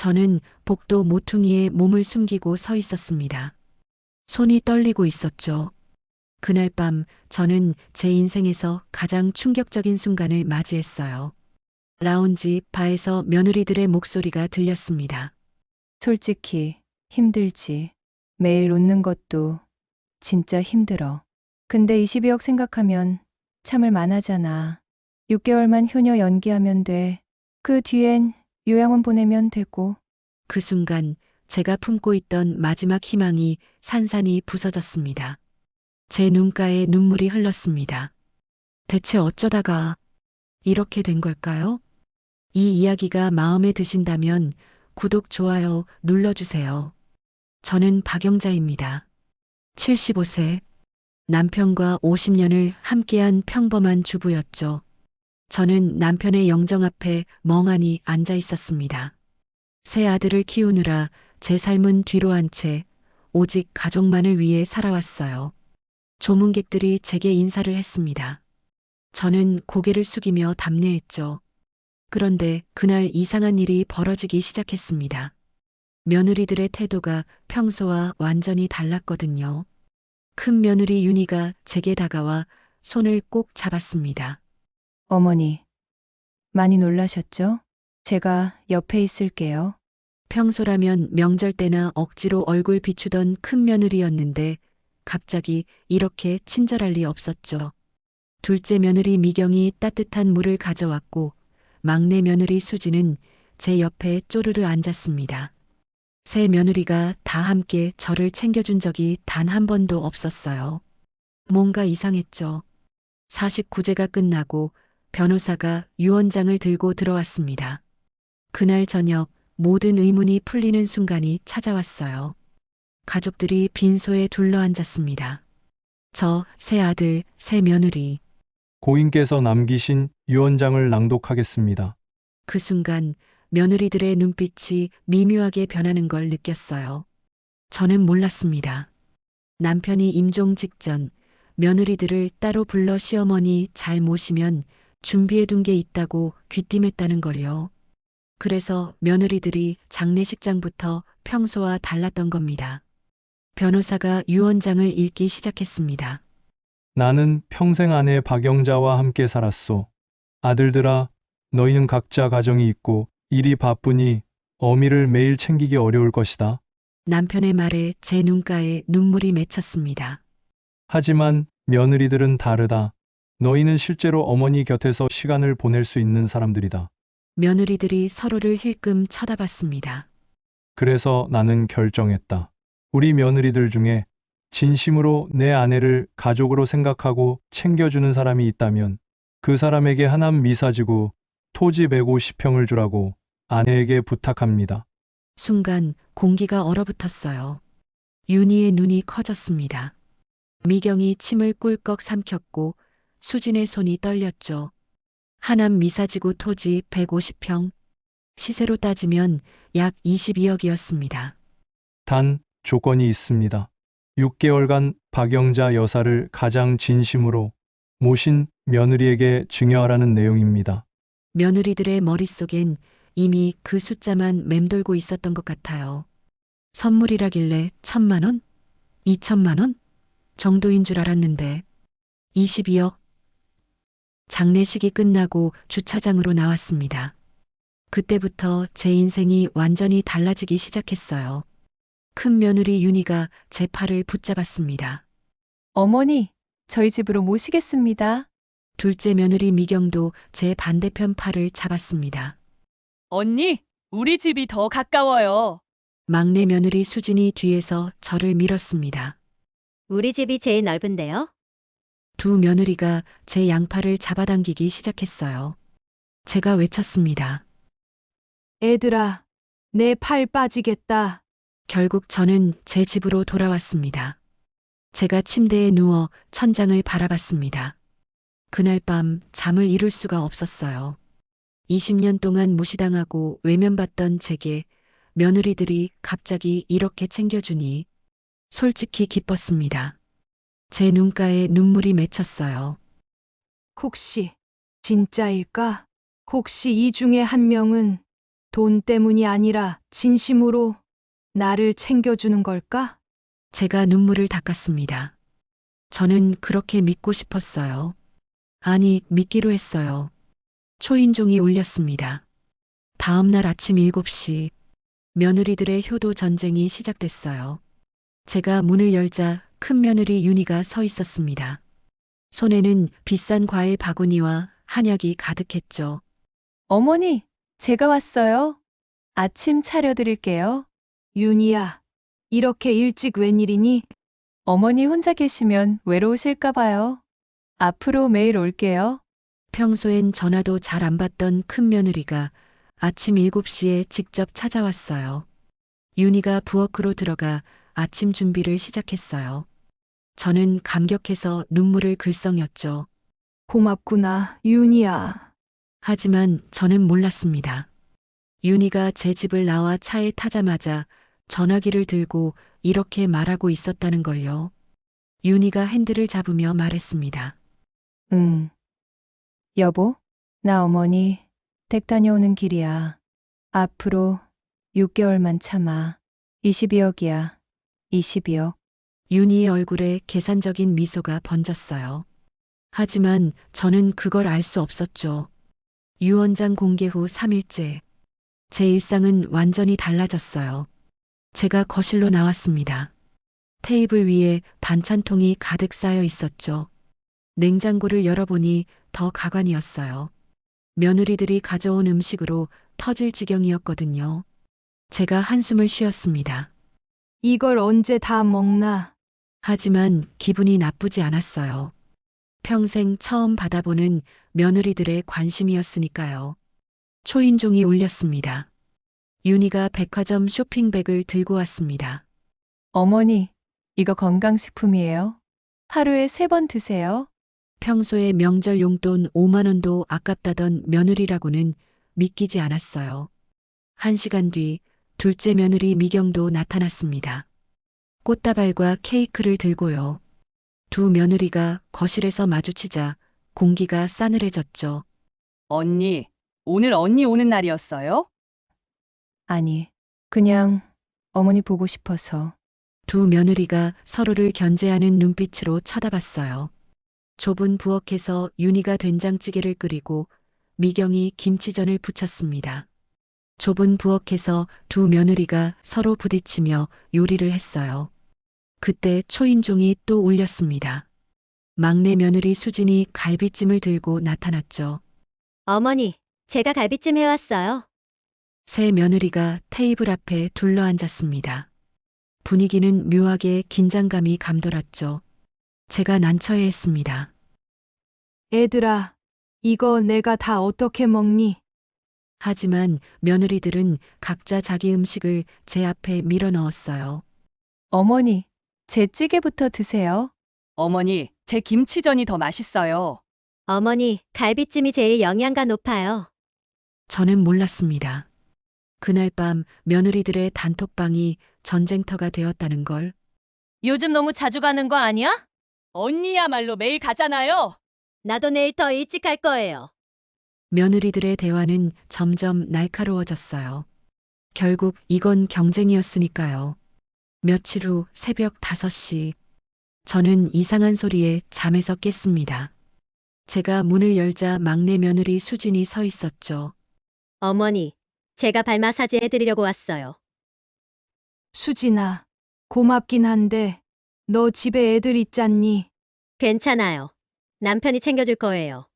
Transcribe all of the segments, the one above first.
저는 복도 모퉁이에 몸을 숨기고 서 있었습니다. 손이 떨리고 있었죠. 그날 밤 저는 제 인생에서 가장 충격적인 순간을 맞이했어요. 라운지 바에서 며느리들의 목소리가 들렸습니다. 솔직히 힘들지. 매일 웃는 것도 진짜 힘들어. 근데 22억 생각하면 참을 만하잖아. 6개월만 효녀 연기하면 돼. 그 뒤엔 요양원 보내면 되고. 그 순간 제가 품고 있던 마지막 희망이 산산이 부서졌습니다. 제 눈가에 눈물이 흘렀습니다. 대체 어쩌다가 이렇게 된 걸까요? 이 이야기가 마음에 드신다면 구독, 좋아요 눌러주세요. 저는 박영자입니다. 75세. 남편과 50년을 함께한 평범한 주부였죠. 저는 남편의 영정 앞에 멍하니 앉아 있었습니다. 새 아들을 키우느라 제 삶은 뒤로 한 채 오직 가족만을 위해 살아왔어요. 조문객들이 제게 인사를 했습니다. 저는 고개를 숙이며 답례했죠. 그런데 그날 이상한 일이 벌어지기 시작했습니다. 며느리들의 태도가 평소와 완전히 달랐거든요. 큰 며느리 윤희가 제게 다가와 손을 꼭 잡았습니다. 어머니, 많이 놀라셨죠? 제가 옆에 있을게요. 평소라면 명절 때나 억지로 얼굴 비추던 큰 며느리였는데 갑자기 이렇게 친절할 리 없었죠. 둘째 며느리 미경이 따뜻한 물을 가져왔고 막내 며느리 수지는 제 옆에 쪼르르 앉았습니다. 세 며느리가 다 함께 저를 챙겨준 적이 단 한 번도 없었어요. 뭔가 이상했죠. 49제가 끝나고 변호사가 유언장을 들고 들어왔습니다. 그날 저녁 모든 의문이 풀리는 순간이 찾아왔어요. 가족들이 빈소에 둘러앉았습니다. 저, 새 아들, 새 며느리. 고인께서 남기신 유언장을 낭독하겠습니다. 그 순간 며느리들의 눈빛이 미묘하게 변하는 걸 느꼈어요. 저는 몰랐습니다. 남편이 임종 직전 며느리들을 따로 불러 시어머니 잘 모시면 준비해둔 게 있다고 귀띔했다는 걸요. 그래서 며느리들이 장례식장부터 평소와 달랐던 겁니다. 변호사가 유언장을 읽기 시작했습니다. 나는 평생 아내 박영자와 함께 살았소. 아들들아, 너희는 각자 가정이 있고 일이 바쁘니 어미를 매일 챙기기 어려울 것이다. 남편의 말에 제 눈가에 눈물이 맺혔습니다. 하지만 며느리들은 다르다. 너희는 실제로 어머니 곁에서 시간을 보낼 수 있는 사람들이다. 며느리들이 서로를 힐끔 쳐다봤습니다. 그래서 나는 결정했다. 우리 며느리들 중에 진심으로 내 아내를 가족으로 생각하고 챙겨주는 사람이 있다면 그 사람에게 하남 미사지구 토지 150평을 주라고 아내에게 부탁합니다. 순간 공기가 얼어붙었어요. 윤희의 눈이 커졌습니다. 미경이 침을 꿀꺽 삼켰고 수진의 손이 떨렸죠. 하남 미사지구 토지 150평. 시세로 따지면 약 22억이었습니다. 단 조건이 있습니다. 6개월간 박영자 여사를 가장 진심으로 모신 며느리에게 증여하라는 내용입니다. 며느리들의 머릿속엔 이미 그 숫자만 맴돌고 있었던 것 같아요. 선물이라길래 천만 원? 이천만 원? 정도인 줄 알았는데 22억? 장례식이 끝나고 주차장으로 나왔습니다. 그때부터 제 인생이 완전히 달라지기 시작했어요. 큰 며느리 윤희가 제 팔을 붙잡았습니다. 어머니, 저희 집으로 모시겠습니다. 둘째 며느리 미경도 제 반대편 팔을 잡았습니다. 언니, 우리 집이 더 가까워요. 막내 며느리 수진이 뒤에서 저를 밀었습니다. 우리 집이 제일 넓은데요? 두 며느리가 제 양팔을 잡아당기기 시작했어요. 제가 외쳤습니다. 애들아, 내 팔 빠지겠다. 결국 저는 제 집으로 돌아왔습니다. 제가 침대에 누워 천장을 바라봤습니다. 그날 밤 잠을 이룰 수가 없었어요. 20년 동안 무시당하고 외면받던 제게 며느리들이 갑자기 이렇게 챙겨주니 솔직히 기뻤습니다. 제 눈가에 눈물이 맺혔어요. 혹시 진짜일까? 혹시 이 중에 한 명은 돈 때문이 아니라 진심으로 나를 챙겨주는 걸까? 제가 눈물을 닦았습니다. 저는 그렇게 믿고 싶었어요. 아니, 믿기로 했어요. 초인종이 울렸습니다. 다음 날 아침 7시, 며느리들의 효도 전쟁이 시작됐어요. 제가 문을 열자 큰 며느리 윤희가 서 있었습니다. 손에는 비싼 과일 바구니와 한약이 가득했죠. 어머니, 제가 왔어요. 아침 차려드릴게요. 윤희야, 이렇게 일찍 웬일이니? 어머니 혼자 계시면 외로우실까 봐요. 앞으로 매일 올게요. 평소엔 전화도 잘 안 받던 큰 며느리가 아침 7시에 직접 찾아왔어요. 윤희가 부엌으로 들어가 아침 준비를 시작했어요. 저는 감격해서 눈물을 글썽였죠. 고맙구나, 윤희야. 하지만 저는 몰랐습니다. 윤희가 제 집을 나와 차에 타자마자 전화기를 들고 이렇게 말하고 있었다는 걸요. 윤희가 핸들을 잡으며 말했습니다. 응. 여보, 나 어머니 댁 다녀오는 길이야. 앞으로 6개월만 참아. 22억이야. 22억. 윤희의 얼굴에 계산적인 미소가 번졌어요. 하지만 저는 그걸 알 수 없었죠. 유원장 공개 후 3일째. 제 일상은 완전히 달라졌어요. 제가 거실로 나왔습니다. 테이블 위에 반찬통이 가득 쌓여 있었죠. 냉장고를 열어보니 더 가관이었어요. 며느리들이 가져온 음식으로 터질 지경이었거든요. 제가 한숨을 쉬었습니다. 이걸 언제 다 먹나? 하지만 기분이 나쁘지 않았어요. 평생 처음 받아보는 며느리들의 관심이었으니까요. 초인종이 울렸습니다. 윤희가 백화점 쇼핑백을 들고 왔습니다. 어머니, 이거 건강식품이에요. 하루에 세 번 드세요. 평소에 명절 용돈 5만 원도 아깝다던 며느리라고는 믿기지 않았어요. 한 시간 뒤 둘째 며느리 미경도 나타났습니다. 꽃다발과 케이크를 들고요. 두 며느리가 거실에서 마주치자 공기가 싸늘해졌죠. 언니, 오늘 언니 오는 날이었어요? 아니, 그냥 어머니 보고 싶어서. 두 며느리가 서로를 견제하는 눈빛으로 쳐다봤어요. 좁은 부엌에서 윤희가 된장찌개를 끓이고 미경이 김치전을 부쳤습니다. 좁은 부엌에서 두 며느리가 서로 부딪히며 요리를 했어요. 그때 초인종이 또 울렸습니다. 막내 며느리 수진이 갈비찜을 들고 나타났죠. 어머니, 제가 갈비찜 해왔어요. 새 며느리가 테이블 앞에 둘러앉았습니다. 분위기는 묘하게 긴장감이 감돌았죠. 제가 난처해했습니다. 애들아, 이거 내가 다 어떻게 먹니? 하지만 며느리들은 각자 자기 음식을 제 앞에 밀어 넣었어요. 어머니, 제 찌개부터 드세요. 어머니, 제 김치전이 더 맛있어요. 어머니, 갈비찜이 제일 영양가 높아요. 저는 몰랐습니다. 그날 밤 며느리들의 단톡방이 전쟁터가 되었다는 걸 요즘 너무 자주 가는 거 아니야? 언니야말로 매일 가잖아요. 나도 내일 더 일찍 갈 거예요. 며느리들의 대화는 점점 날카로워졌어요. 결국 이건 경쟁이었으니까요. 며칠 후 새벽 5시. 저는 이상한 소리에 잠에서 깼습니다. 제가 문을 열자 막내 며느리 수진이 서 있었죠. 어머니, 제가 발 마사지 해드리려고 왔어요. 수진아, 고맙긴 한데, 너 집에 애들 있잖니? 괜찮아요. 남편이 챙겨줄 거예요.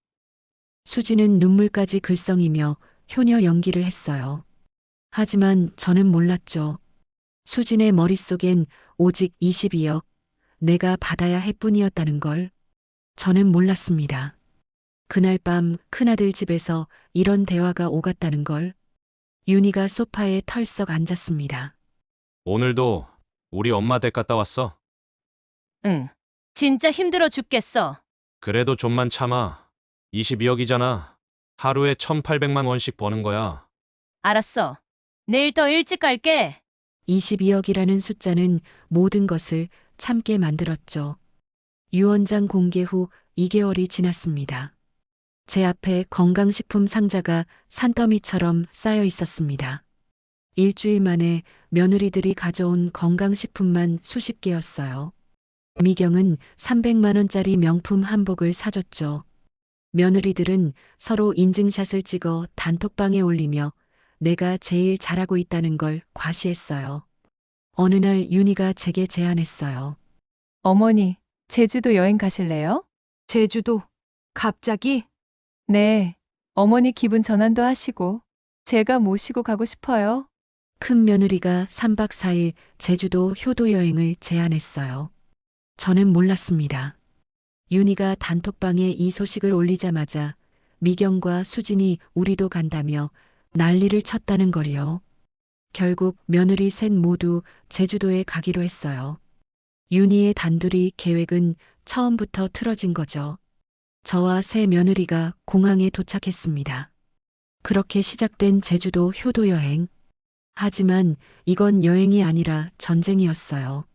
수지는 눈물까지 글썽이며 효녀 연기를 했어요. 하지만 저는 몰랐죠. 수진의 머릿속엔 오직 22억, 내가 받아야 할 뿐이었다는 걸. 저는 몰랐습니다. 그날 밤 큰아들 집에서 이런 대화가 오갔다는 걸. 윤희가 소파에 털썩 앉았습니다. 오늘도 우리 엄마 댁 갔다 왔어. 응. 진짜 힘들어 죽겠어. 그래도 좀만 참아. 22억이잖아. 하루에 1,800만 원씩 버는 거야. 알았어. 내일 더 일찍 갈게. 22억이라는 숫자는 모든 것을 참게 만들었죠. 유원장 공개 후 2개월이 지났습니다. 제 앞에 건강식품 상자가 산더미처럼 쌓여 있었습니다. 일주일 만에 며느리들이 가져온 건강식품만 수십 개였어요. 미경은 300만원짜리 명품 한복을 사줬죠. 며느리들은 서로 인증샷을 찍어 단톡방에 올리며 내가 제일 잘하고 있다는 걸 과시했어요. 어느 날 윤희가 제게 제안했어요. 어머니, 제주도 여행 가실래요? 제주도 갑자기 네. 어머니 기분 전환도 하시고 제가 모시고 가고 싶어요. 큰 며느리가 3박 4일 제주도 효도 여행을 제안했어요. 저는 몰랐습니다. 윤희가 단톡방에 이 소식을 올리자마자 미경과 수진이 우리도 간다며 난리를 쳤다는 걸요. 결국 며느리 셋 모두 제주도에 가기로 했어요. 윤희의 단둘이 계획은 처음부터 틀어진 거죠. 저와 새 며느리가 공항에 도착했습니다. 그렇게 시작된 제주도 효도 여행. 하지만 이건 여행이 아니라 전쟁이었어요.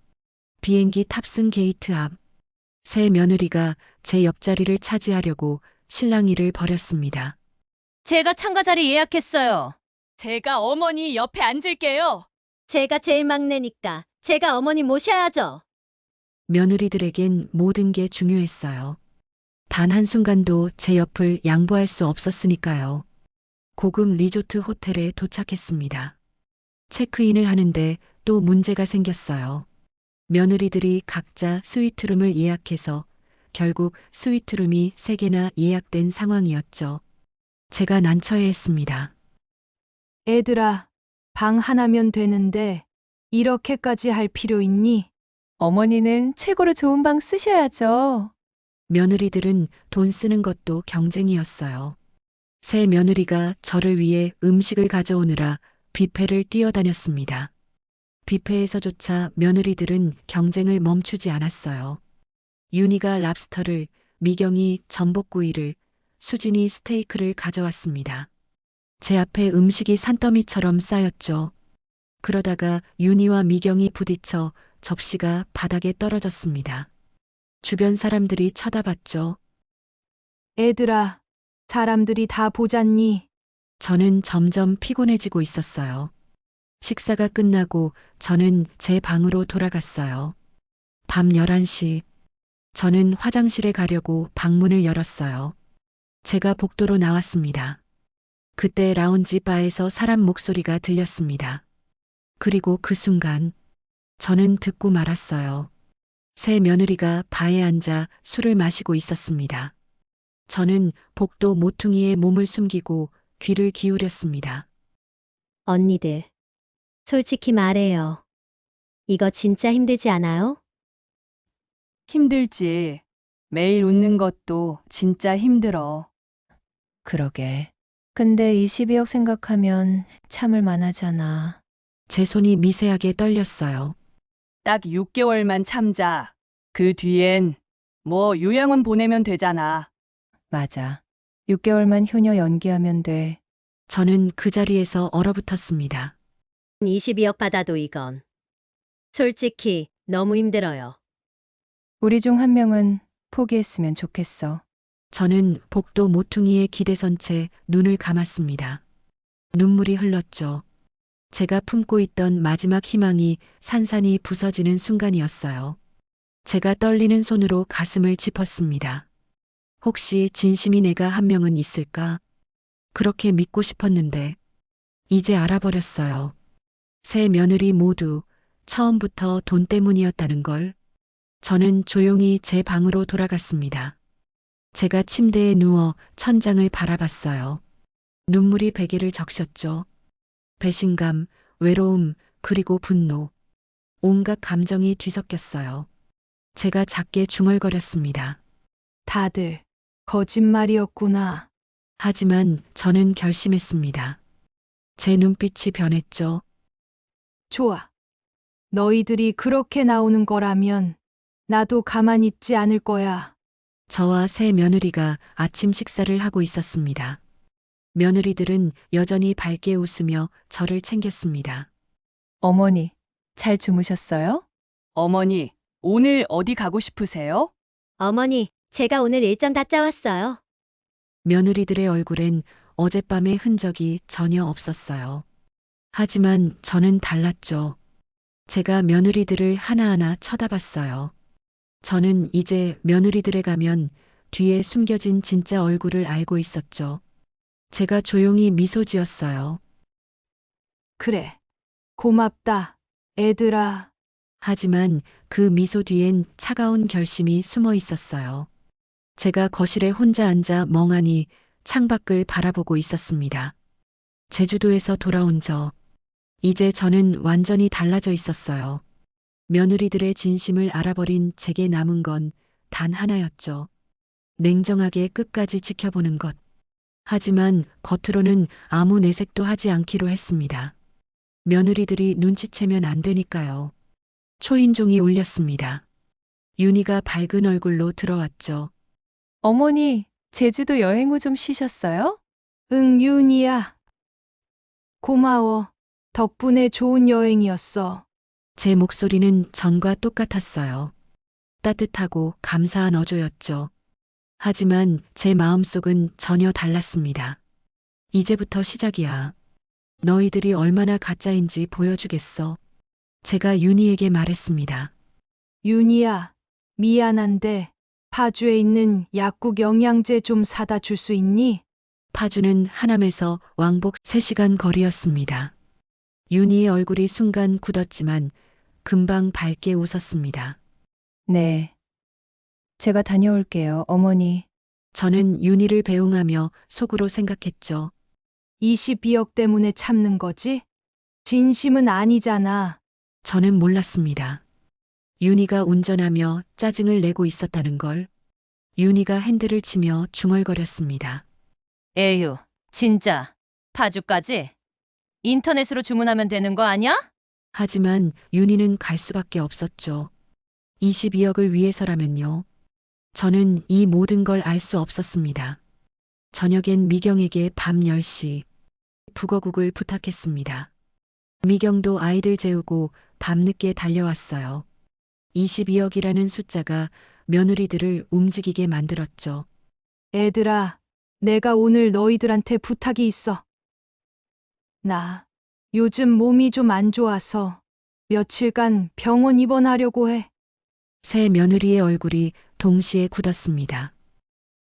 비행기 탑승 게이트 앞. 새 며느리가 제 옆자리를 차지하려고 실랑이를 벌였습니다. 제가 참가 자리 예약했어요. 제가 어머니 옆에 앉을게요. 제가 제일 막내니까 제가 어머니 모셔야죠. 며느리들에겐 모든 게 중요했어요. 단 한순간도 제 옆을 양보할 수 없었으니까요. 고급 리조트 호텔에 도착했습니다. 체크인을 하는데 또 문제가 생겼어요. 며느리들이 각자 스위트룸을 예약해서 결국 스위트룸이 3개나 예약된 상황이었죠. 제가 난처해했습니다. 애들아 방 하나면 되는데 이렇게까지 할 필요 있니? 어머니는 최고로 좋은 방 쓰셔야죠. 며느리들은 돈 쓰는 것도 경쟁이었어요. 새 며느리가 저를 위해 음식을 가져오느라 뷔페를 뛰어다녔습니다. 뷔페에서조차 며느리들은 경쟁을 멈추지 않았어요. 윤희가 랍스터를, 미경이 전복구이를, 수진이 스테이크를 가져왔습니다. 제 앞에 음식이 산더미처럼 쌓였죠. 그러다가 윤희와 미경이 부딪혀 접시가 바닥에 떨어졌습니다. 주변 사람들이 쳐다봤죠. 애들아 사람들이 다 보잖니? 저는 점점 피곤해지고 있었어요. 식사가 끝나고 저는 제 방으로 돌아갔어요. 밤 11시. 저는 화장실에 가려고 방문을 열었어요. 제가 복도로 나왔습니다. 그때 라운지 바에서 사람 목소리가 들렸습니다. 그리고 그 순간 저는 듣고 말았어요. 새 며느리가 바에 앉아 술을 마시고 있었습니다. 저는 복도 모퉁이에 몸을 숨기고 귀를 기울였습니다. 언니들. 솔직히 말해요. 이거 진짜 힘들지 않아요? 힘들지. 매일 웃는 것도 진짜 힘들어. 그러게. 근데 22억 생각하면 참을 만하잖아. 제 손이 미세하게 떨렸어요. 딱 6개월만 참자. 그 뒤엔 뭐 요양원 보내면 되잖아. 맞아. 6개월만 효녀 연기하면 돼. 저는 그 자리에서 얼어붙었습니다. 22억 받아도 이건. 솔직히 너무 힘들어요. 우리 중 한 명은 포기했으면 좋겠어. 저는 복도 모퉁이에 기대선 채 눈을 감았습니다. 눈물이 흘렀죠. 제가 품고 있던 마지막 희망이 산산이 부서지는 순간이었어요. 제가 떨리는 손으로 가슴을 짚었습니다. 혹시 진심이 내가 한 명은 있을까? 그렇게 믿고 싶었는데, 이제 알아버렸어요. 새 며느리 모두 처음부터 돈 때문이었다는 걸. 저는 조용히 제 방으로 돌아갔습니다. 제가 침대에 누워 천장을 바라봤어요. 눈물이 베개를 적셨죠. 배신감, 외로움, 그리고 분노. 온갖 감정이 뒤섞였어요. 제가 작게 중얼거렸습니다. 다들 거짓말이었구나. 하지만 저는 결심했습니다. 제 눈빛이 변했죠. 좋아. 너희들이 그렇게 나오는 거라면 나도 가만히 있지 않을 거야. 저와 새 며느리가 아침 식사를 하고 있었습니다. 며느리들은 여전히 밝게 웃으며 저를 챙겼습니다. 어머니, 잘 주무셨어요? 어머니, 오늘 어디 가고 싶으세요? 어머니, 제가 오늘 일정 다 짜왔어요. 며느리들의 얼굴엔 어젯밤의 흔적이 전혀 없었어요. 하지만 저는 달랐죠. 제가 며느리들을 하나하나 쳐다봤어요. 저는 이제 며느리들에 가면 뒤에 숨겨진 진짜 얼굴을 알고 있었죠. 제가 조용히 미소 지었어요. 그래. 고맙다. 애들아. 하지만 그 미소 뒤엔 차가운 결심이 숨어 있었어요. 제가 거실에 혼자 앉아 멍하니 창밖을 바라보고 있었습니다. 제주도에서 돌아온 저. 이제 저는 완전히 달라져 있었어요. 며느리들의 진심을 알아버린 제게 남은 건 단 하나였죠. 냉정하게 끝까지 지켜보는 것. 하지만 겉으로는 아무 내색도 하지 않기로 했습니다. 며느리들이 눈치채면 안 되니까요. 초인종이 울렸습니다. 윤희가 밝은 얼굴로 들어왔죠. 어머니, 제주도 여행 후 좀 쉬셨어요? 응, 윤이야. 고마워. 덕분에 좋은 여행이었어. 제 목소리는 전과 똑같았어요. 따뜻하고 감사한 어조였죠. 하지만 제 마음속은 전혀 달랐습니다. 이제부터 시작이야. 너희들이 얼마나 가짜인지 보여주겠어. 제가 윤희에게 말했습니다. 윤이야. 미안한데 파주에 있는 약국 영양제 좀 사다 줄 수 있니? 파주는 하남에서 왕복 3시간 거리였습니다. 윤희의 얼굴이 순간 굳었지만 금방 밝게 웃었습니다. 네. 제가 다녀올게요, 어머니. 저는 윤희를 배웅하며 속으로 생각했죠. 22억 때문에 참는 거지? 진심은 아니잖아. 저는 몰랐습니다. 윤희가 운전하며 짜증을 내고 있었다는 걸. 윤희가 핸들을 치며 중얼거렸습니다. 에휴, 진짜. 파주까지? 인터넷으로 주문하면 되는 거 아니야? 하지만 윤희는 갈 수밖에 없었죠. 22억을 위해서라면요. 저는 이 모든 걸 알 수 없었습니다. 저녁엔 미경에게 밤 10시 북어국을 부탁했습니다. 미경도 아이들 재우고 밤늦게 달려왔어요. 22억이라는 숫자가 며느리들을 움직이게 만들었죠. 애들아, 내가 오늘 너희들한테 부탁이 있어. 나 요즘 몸이 좀 안 좋아서 며칠간 병원 입원하려고 해. 새 며느리의 얼굴이 동시에 굳었습니다.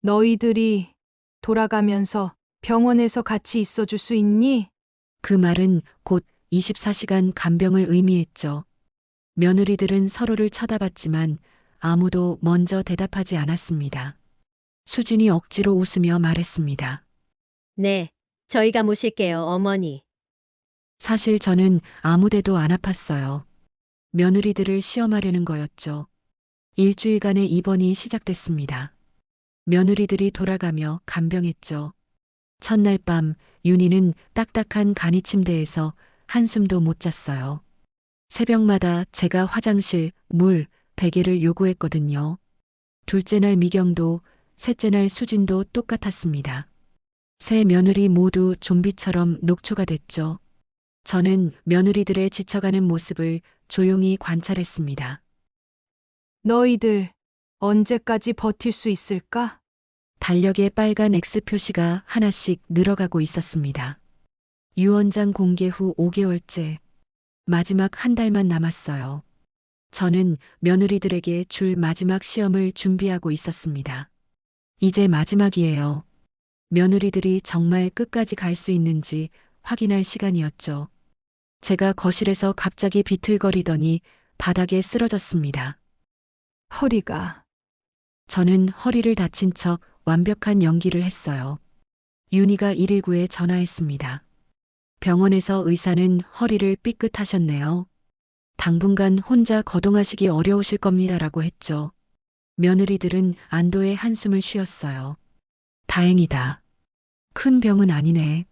너희들이 돌아가면서 병원에서 같이 있어 줄 수 있니? 그 말은 곧 24시간 간병을 의미했죠. 며느리들은 서로를 쳐다봤지만 아무도 먼저 대답하지 않았습니다. 수진이 억지로 웃으며 말했습니다. 네, 저희가 모실게요, 어머니. 사실 저는 아무데도 안 아팠어요. 며느리들을 시험하려는 거였죠. 일주일간의 입원이 시작됐습니다. 며느리들이 돌아가며 간병했죠. 첫날 밤 윤희는 딱딱한 간이 침대에서 한숨도 못 잤어요. 새벽마다 제가 화장실, 물, 베개를 요구했거든요. 둘째 날 미경도, 셋째 날 수진도 똑같았습니다. 세 며느리 모두 좀비처럼 녹초가 됐죠. 저는 며느리들의 지쳐가는 모습을 조용히 관찰했습니다. 너희들 언제까지 버틸 수 있을까? 달력에 빨간 X 표시가 하나씩 늘어가고 있었습니다. 유언장 공개 후 5개월째. 마지막 한 달만 남았어요. 저는 며느리들에게 줄 마지막 시험을 준비하고 있었습니다. 이제 마지막이에요. 며느리들이 정말 끝까지 갈 수 있는지 확인할 시간이었죠. 제가 거실에서 갑자기 비틀거리더니 바닥에 쓰러졌습니다. 허리가 저는 허리를 다친 척 완벽한 연기를 했어요. 윤희가 119에 전화했습니다. 병원에서 의사는 허리를 삐끗하셨네요. 당분간 혼자 거동하시기 어려우실 겁니다라고 했죠. 며느리들은 안도의 한숨을 쉬었어요. 다행이다. 큰 병은 아니네.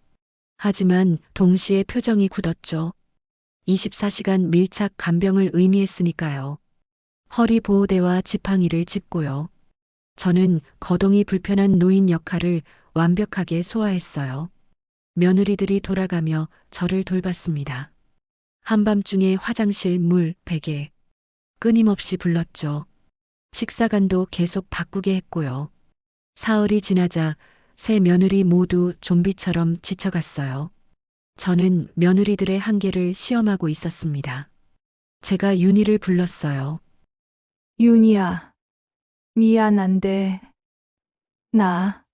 하지만 동시에 표정이 굳었죠. 24시간 밀착 간병을 의미했으니까요. 허리 보호대와 지팡이를 짚고요. 저는 거동이 불편한 노인 역할을 완벽하게 소화했어요. 며느리들이 돌아가며 저를 돌봤습니다. 한밤중에 화장실 물, 베개. 끊임없이 불렀죠. 식사간도 계속 바꾸게 했고요. 사흘이 지나자 새 며느리 모두 좀비처럼 지쳐갔어요. 저는 며느리들의 한계를 시험하고 있었습니다. 제가 윤희를 불렀어요. 윤희야, 미안한데, 나,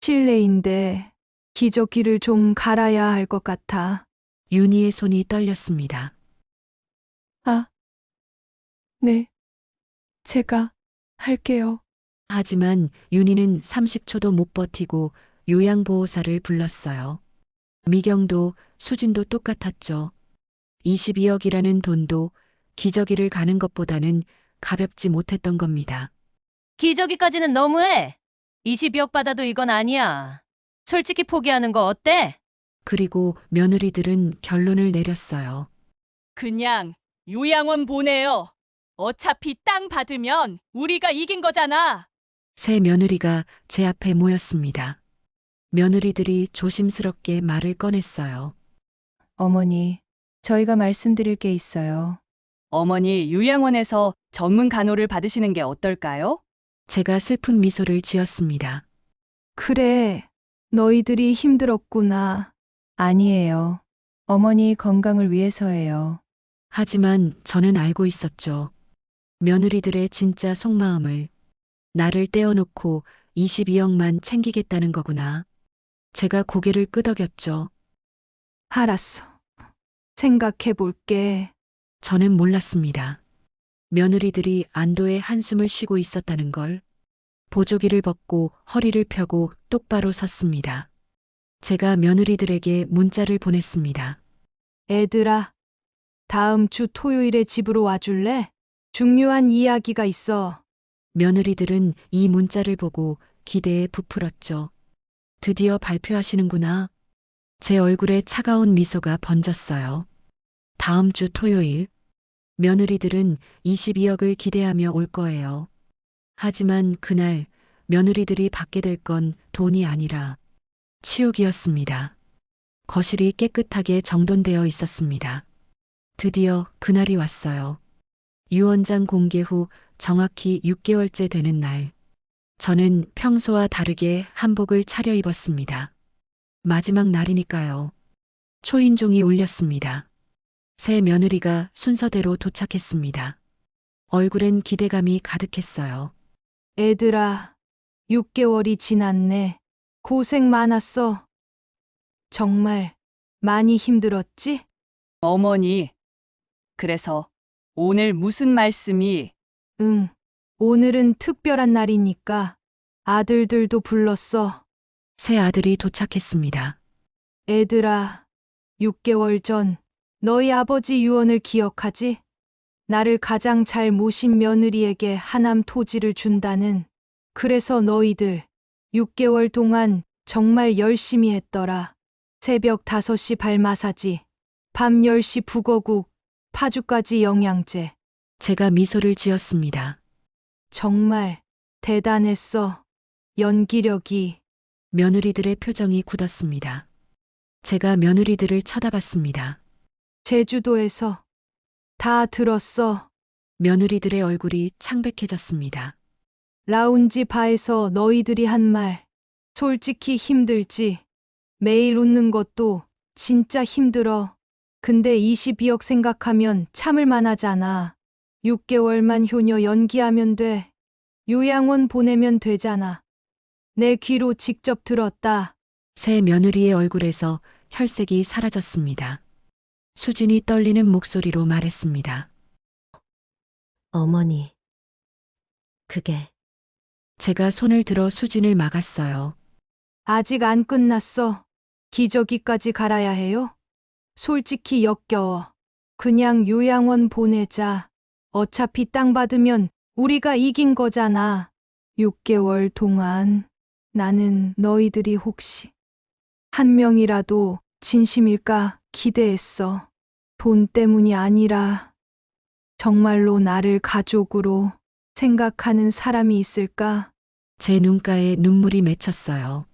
실례인데, 기저귀를 좀 갈아야 할 것 같아. 윤희의 손이 떨렸습니다. 아, 네. 제가 할게요. 하지만 윤희는 30초도 못 버티고 요양보호사를 불렀어요. 미경도 수진도 똑같았죠. 22억이라는 돈도 기저귀를 가는 것보다는 가볍지 못했던 겁니다. 기저귀까지는 너무해. 22억 받아도 이건 아니야. 솔직히 포기하는 거 어때? 그리고 며느리들은 결론을 내렸어요. 그냥 요양원 보내요. 어차피 땅 받으면 우리가 이긴 거잖아. 새 며느리가 제 앞에 모였습니다. 며느리들이 조심스럽게 말을 꺼냈어요. 어머니, 저희가 말씀드릴 게 있어요. 어머니 요양원에서 전문 간호를 받으시는 게 어떨까요? 제가 슬픈 미소를 지었습니다. 그래, 너희들이 힘들었구나. 아니에요. 어머니 건강을 위해서예요. 하지만 저는 알고 있었죠. 며느리들의 진짜 속마음을 나를 떼어놓고 22억만 챙기겠다는 거구나. 제가 고개를 끄덕였죠. 알았어. 생각해 볼게. 저는 몰랐습니다. 며느리들이 안도의 한숨을 쉬고 있었다는 걸. 보조기를 벗고 허리를 펴고 똑바로 섰습니다. 제가 며느리들에게 문자를 보냈습니다. 애들아, 다음 주 토요일에 집으로 와줄래? 중요한 이야기가 있어. 며느리들은 이 문자를 보고 기대에 부풀었죠. 드디어 발표하시는구나. 제 얼굴에 차가운 미소가 번졌어요. 다음 주 토요일, 며느리들은 22억을 기대하며 올 거예요. 하지만 그날 며느리들이 받게 될 건 돈이 아니라 치욕이었습니다. 거실이 깨끗하게 정돈되어 있었습니다. 드디어 그날이 왔어요. 유언장 공개 후 정확히 6개월째 되는 날. 저는 평소와 다르게 한복을 차려입었습니다. 마지막 날이니까요. 초인종이 울렸습니다. 새 며느리가 순서대로 도착했습니다. 얼굴엔 기대감이 가득했어요. 애들아, 6개월이 지났네. 고생 많았어. 정말 많이 힘들었지? 어머니. 그래서 오늘 무슨 말씀이 응. 오늘은 특별한 날이니까 아들들도 불렀어. 새 아들이 도착했습니다. 애들아, 6개월 전 너희 아버지 유언을 기억하지? 나를 가장 잘 모신 며느리에게 하남 토지를 준다는. 그래서 너희들 6개월 동안 정말 열심히 했더라. 새벽 5시 발 마사지, 밤 10시 북어국, 파주까지 영양제. 제가 미소를 지었습니다. 정말 대단했어. 연기력이. 며느리들의 표정이 굳었습니다. 제가 며느리들을 쳐다봤습니다. 제주도에서 다 들었어. 며느리들의 얼굴이 창백해졌습니다. 라운지 바에서 너희들이 한 말. 솔직히 힘들지. 매일 웃는 것도 진짜 힘들어. 근데 22억 생각하면 참을 만하잖아. 6개월만 효녀 연기하면 돼. 요양원 보내면 되잖아. 내 귀로 직접 들었다. 새 며느리의 얼굴에서 혈색이 사라졌습니다. 수진이 떨리는 목소리로 말했습니다. 어머니. 그게 제가 손을 들어 수진을 막았어요. 아직 안 끝났어. 기저귀까지 갈아야 해요? 솔직히 역겨워. 그냥 요양원 보내자. 어차피 땅 받으면 우리가 이긴 거잖아. 6개월 동안 나는 너희들이 혹시 한 명이라도 진심일까 기대했어. 돈 때문이 아니라 정말로 나를 가족으로 생각하는 사람이 있을까? 제 눈가에 눈물이 맺혔어요.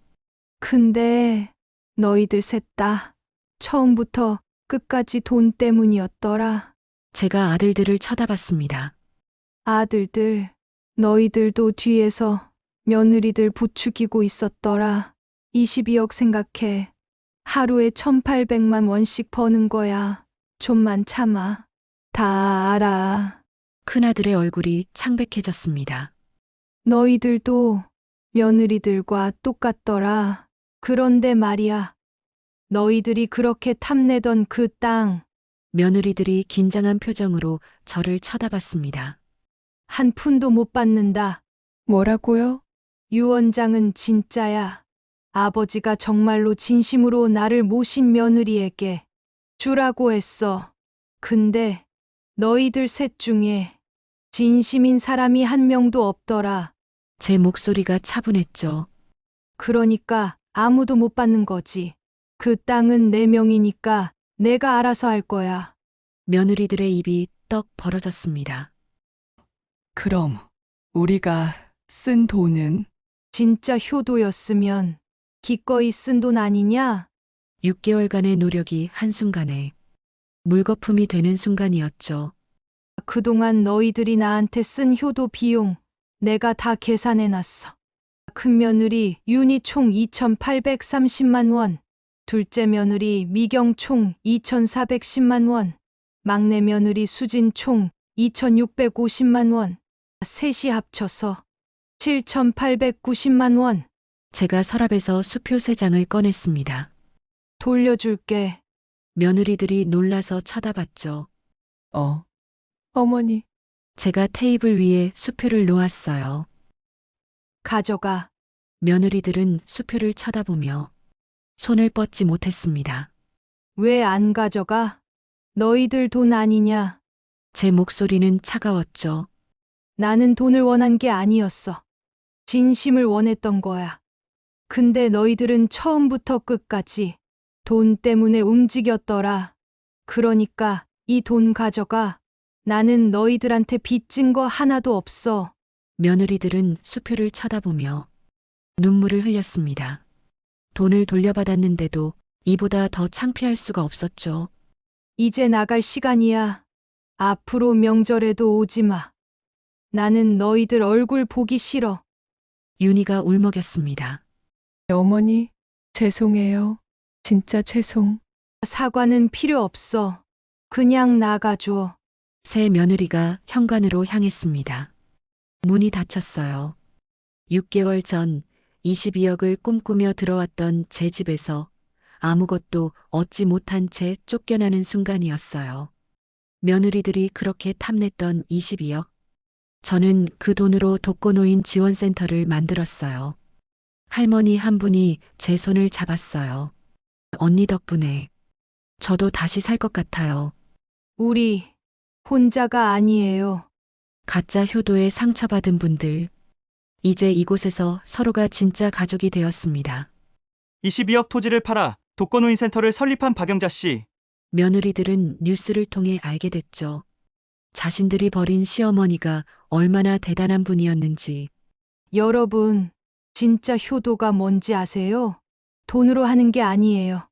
근데 너희들 셋 다 처음부터 끝까지 돈 때문이었더라. 제가 아들들을 쳐다봤습니다. 아들들, 너희들도 뒤에서 며느리들 부추기고 있었더라. 22억 생각해. 하루에 1800만 원씩 버는 거야. 좀만 참아. 다 알아. 큰아들의 얼굴이 창백해졌습니다. 너희들도 며느리들과 똑같더라. 그런데 말이야. 너희들이 그렇게 탐내던 그 땅, 며느리들이 긴장한 표정으로 저를 쳐다봤습니다. 한 푼도 못 받는다. 뭐라고요? 유 원장은 진짜야. 아버지가 정말로 진심으로 나를 모신 며느리에게 주라고 했어. 근데 너희들 셋 중에 진심인 사람이 한 명도 없더라. 제 목소리가 차분했죠. 그러니까 아무도 못 받는 거지. 그 땅은 내 명이니까 내가 알아서 할 거야. 며느리들의 입이 떡 벌어졌습니다. 그럼 우리가 쓴 돈은 진짜 효도였으면 기꺼이 쓴 돈 아니냐? 6개월간의 노력이 한순간에 물거품이 되는 순간이었죠. 그동안 너희들이 나한테 쓴 효도 비용 내가 다 계산해 놨어. 큰 며느리 윤희 총 2,830만 원, 둘째 며느리 미경 총 2,410만 원, 막내 며느리 수진 총 2,650만 원, 셋이 합쳐서 7,890만 원 제가 서랍에서 수표 세 장을 꺼냈습니다. 돌려줄게. 며느리들이 놀라서 쳐다봤죠. 어. 어머니, 제가 테이블 위에 수표를 놓았어요. 가져가. 며느리들은 수표를 쳐다보며 손을 뻗지 못했습니다. 왜 안 가져가? 너희들 돈 아니냐? 제 목소리는 차가웠죠. 나는 돈을 원한 게 아니었어. 진심을 원했던 거야. 근데 너희들은 처음부터 끝까지 돈 때문에 움직였더라. 그러니까 이 돈 가져가. 나는 너희들한테 빚진 거 하나도 없어. 며느리들은 수표를 쳐다보며 눈물을 흘렸습니다. 돈을 돌려받았는데도 이보다 더 창피할 수가 없었죠. 이제 나갈 시간이야. 앞으로 명절에도 오지 마. 나는 너희들 얼굴 보기 싫어. 윤희가 울먹였습니다. 어머니, 죄송해요. 진짜 죄송. 사과는 필요 없어. 그냥 나가줘. 새 며느리가 현관으로 향했습니다. 문이 닫혔어요. 6개월 전 22억을 꿈꾸며 들어왔던 제 집에서 아무것도 얻지 못한 채 쫓겨나는 순간이었어요. 며느리들이 그렇게 탐냈던 22억. 저는 그 돈으로 독거노인 지원센터를 만들었어요. 할머니 한 분이 제 손을 잡았어요. 언니 덕분에 저도 다시 살 것 같아요. 우리 혼자가 아니에요. 가짜 효도에 상처받은 분들. 이제 이곳에서 서로가 진짜 가족이 되었습니다. 22억 토지를 팔아 독거노인 센터를 설립한 박영자 씨. 며느리들은 뉴스를 통해 알게 됐죠. 자신들이 버린 시어머니가 얼마나 대단한 분이었는지. 여러분, 진짜 효도가 뭔지 아세요? 돈으로 하는 게 아니에요.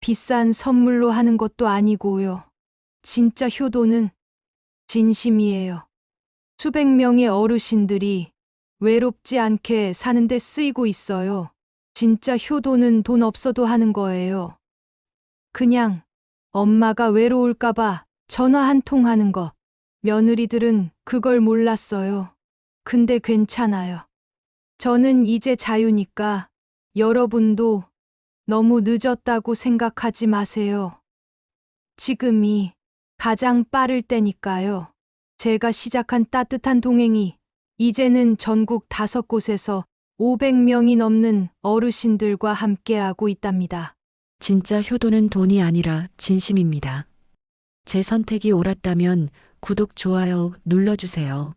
비싼 선물로 하는 것도 아니고요. 진짜 효도는 진심이에요. 수백 명의 어르신들이 외롭지 않게 사는데 쓰이고 있어요. 진짜 효도는 돈 없어도 하는 거예요. 그냥 엄마가 외로울까봐 전화 한 통 하는 거. 며느리들은 그걸 몰랐어요. 근데 괜찮아요. 저는 이제 자유니까 여러분도 너무 늦었다고 생각하지 마세요. 지금이 가장 빠를 때니까요. 제가 시작한 따뜻한 동행이 이제는 전국 다섯 곳에서 500명이 넘는 어르신들과 함께하고 있답니다. 진짜 효도는 돈이 아니라 진심입니다. 제 선택이 옳았다면 구독, 좋아요 눌러주세요.